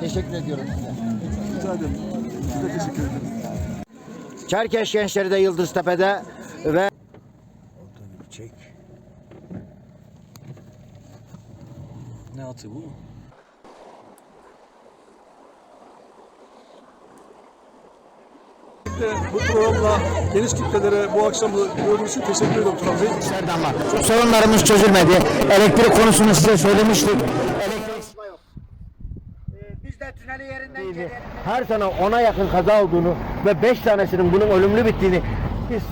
teşekkür ediyorum size. Rica ederim. Biz de teşekkür ederiz. Çerkeş gençleri de Yıldıztepe'de ve çek. Ne atı bu? Bu programla geniş kitlelere bu akşam gördüğünüz için teşekkür ederim Turan Bey. Sorunlarımız çözülmedi. Elektrik konusunu size söylemiştik. Tüneli yerinden Her sene ona yakın kaza olduğunu ve 5 tanesinin bunun ölümlü bittiğini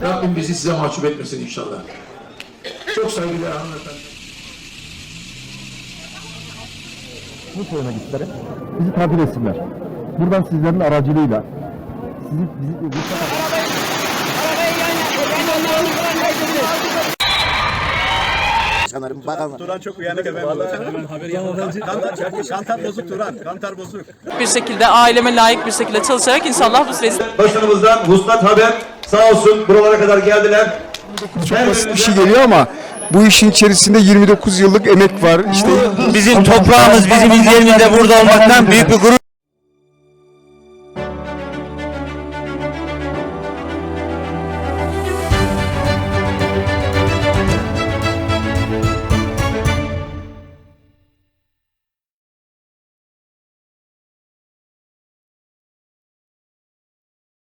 Rabbim bizi size mahcup etmesin inşallah. Çok saygıdeğer hanımefendi. şunu söylemek isterim. Bizi takip etsinler. Buradan sizlerin aracılığıyla sizi bizi, bizi sanırım bakalım. Turan çok uyanık efendim. Kantar, kantar bozuk Turan, kantar bozuk. bir şekilde aileme layık bir şekilde çalışarak inşallah bu süreci Başkanımızdan Vuslat Haber sağ olsun buralara kadar geldiler. Çok basit bir şey geliyor ama bu işin içerisinde 29 yıllık emek var. İşte Bizim toprağımız, bizim izlerimizde burada olmaktan büyük bir gurur.